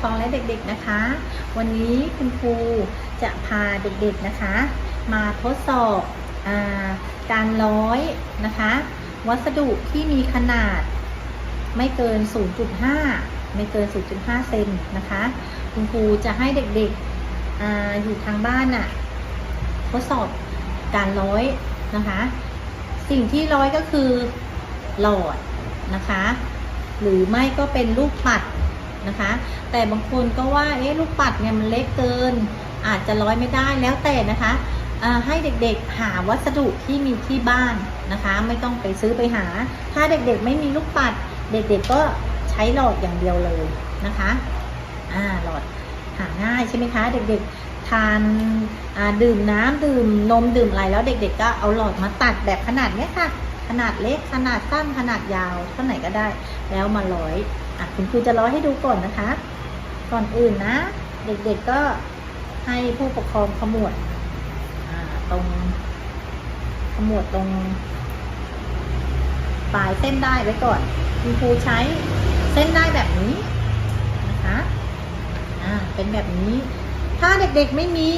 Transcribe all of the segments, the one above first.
ครองและเด็กๆนะคะ วันนี้คุณครูจะพาเด็กๆนะคะ มาทดสอบอาการร้อยนะคะ วัสดุที่มีขนาดไม่เกิน 0.5 ไม่เกิน 0.5 เซนนะคะ คุณครูจะให้เด็กๆออยู่ทางบ้านน่ะทดสอบการร้อยนะคะ สิ่งที่ร้อยก็คือหลอดนะคะ หรือไม่ก็เป็นลูกปัด นะคะ แต่บางคนก็ว่าเอ๊ะลูกปัดเนี่ยมันเล็กเกิน อาจจะร้อยไม่ได้แล้วแต่นะคะให้เด็กๆหาวัสดุที่มีที่บ้านนะคะ ไม่ต้องไปซื้อไปหา ถ้าเด็กๆไม่มีลูกปัด เด็กๆก็ใช้หลอดอย่างเดียวเลยนะคะอ่าหลอดหาง่ายใช่ไหมคะเด็กๆทานดื่มน้ำดื่มนมดื่มอะไรแล้วเด็กๆก็เอาหลอดมาตัดแบบขนาดเนี้ยค่ะ ขนาดเล็กขนาดสั้นขนาดยาวเท่าไหนก็ได้ แล้วมาร้อย อะคุณครูจะร้อยให้ดูก่อนนะคะ ก่อนอื่นนะ เด็กๆก็ให้ผู้ปกครองขมวดตรงขมวดตรง ปลายเส้นได้ไว้ก่อน คุณครูใช้เส้นได้แบบนี้นะคะอ่าเป็นแบบนี้ ถ้าเด็กๆไม่มี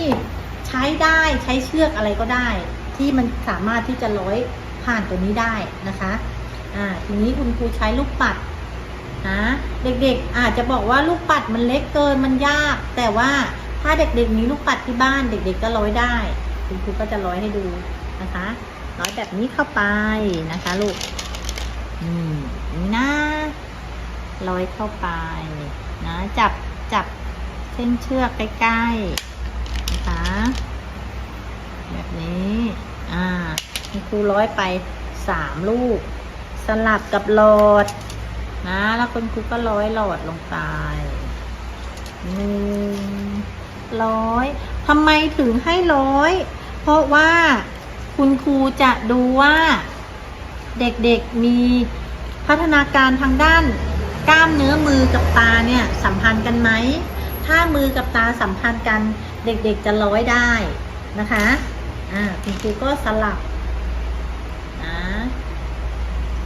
ใช้ได้ใช้เชือกอะไรก็ได้ ที่มันสามารถที่จะร้อยผ่านตัวนี้ได้นะคะอ่าทีนี้คุณครูใช้ลูกปัด นะเด็กๆอาจจะบอกว่าลูกปัดมันเล็กเกินมันยาก แต่ว่าถ้าเด็กๆมีลูกปัดที่บ้านเด็ก ๆ ก็ร้อยได้คุณครูก็จะร้อยให้ดูนะคะร้อยแบบนี้เข้าไปนะคะ ลูกอืมนี่นะร้อยเข้าไปนะจับจับเส้นเชือกใกล้ๆนะคะแบบนี้อ่าคุณครูร้อยไปสามลูก สลับกับหลอด นะ แล้วคุณครูก็ร้อยหลอดลงไปหนึ่งร้อยทำไมถึงให้ร้อย เพราะว่าคุณครูจะดูว่า เด็กๆมีพัฒนาการทางด้านกล้ามเนื้อมือกับตาเนี่ยสัมพันธ์กันไหม ถ้ามือกับตาสัมพันธ์กันเด็กๆจะร้อยได้นะคะ อ่าคุณครูก็สลับนะ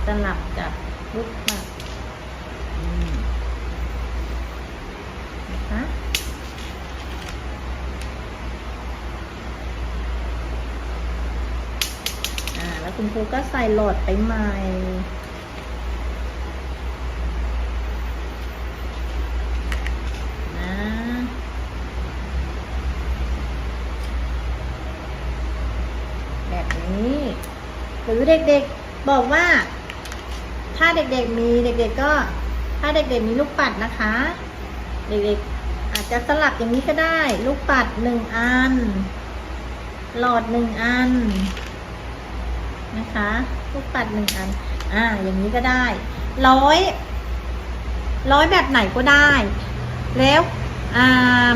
สลับกับลูกปัดอืมนะคะอ่าแล้ว คุณครูก็ใส่หลอดไปใหม่แบบนี้ หรือเด็กๆบอกว่า ถ้าเด็กๆมีเด็กๆก็ ถ้าเด็กๆมีลูกปัดนะคะ เด็กๆอาจจะสลับอย่างนี้ก็ได้ ลูกปัดหนึ่งอัน หลอดหนึ่งอัน นะคะลูกปัดหนึ่งอัน อ่า อย่างนี้ก็ได้ ร้อย ร้อยแบบไหนก็ได้ แล้วอ่า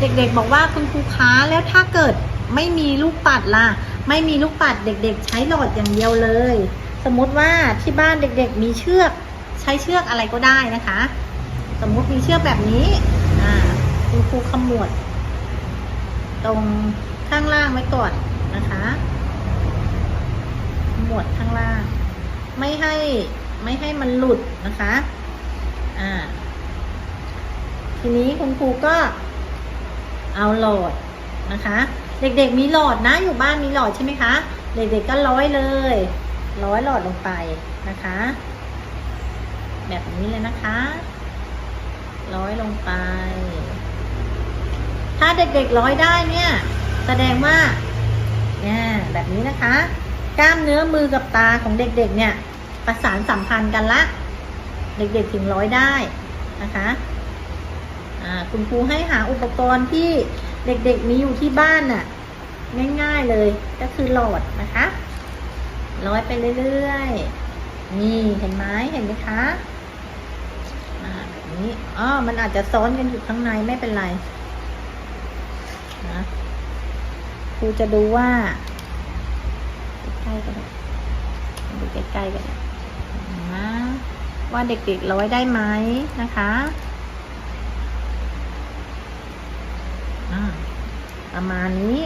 เด็กๆบอกว่าคุณครูค้าแล้วถ้าเกิดไม่มีลูกปัดล่ะ ไม่มีลูกปัดเด็ก ๆ ใช้หลอดอย่างเดียวเลย สมมุติว่าที่บ้านเด็กๆ มีเชือก ใช้เชือกอะไรก็ได้นะคะ สมมุติมีเชือกแบบนี้อ่าคุณครูขมวด ตรงข้างล่างไว้ก่อนนะคะ ขมวดข้างล่าง ไม่ให้ไม่ให้มันหลุดนะคะ อ่า ทีนี้คุณครูก็เอาหลอดนะคะ เด็กๆมีหลอดนะอยู่บ้านมีหลอดใช่ไหมคะ เด็กๆก็ร้อยเลยร้อยหลอดลงไปนะคะ แบบนี้เลยนะคะ ร้อยลงไป ถ้าเด็กๆร้อยได้เนี่ย แสดงว่าเนี่ยแบบนี้นะคะ กล้ามเนื้อมือกับตาของเด็กๆ เนี่ย ประสานสัมพันธ์กันละ เด็กๆถึงร้อยได้นะคะคุณครูให้หาอุปกรณ์ที่เด็กๆมีอยู่ที่บ้านน่ะ ง่ายๆเลยก็คือหลอดนะคะร้อยไปเรื่อยๆ นี่เห็นไหมเห็นไหมคะแบบนี้อ๋อมันอาจจะซ้อนกันอยู่ข้างในไม่เป็นไรนะครูจะดูว่า ใกล้ๆกันดูใกล้ๆกันนะว่าเด็กๆร้อยได้ไหมนะคะอ่าประมาณนี้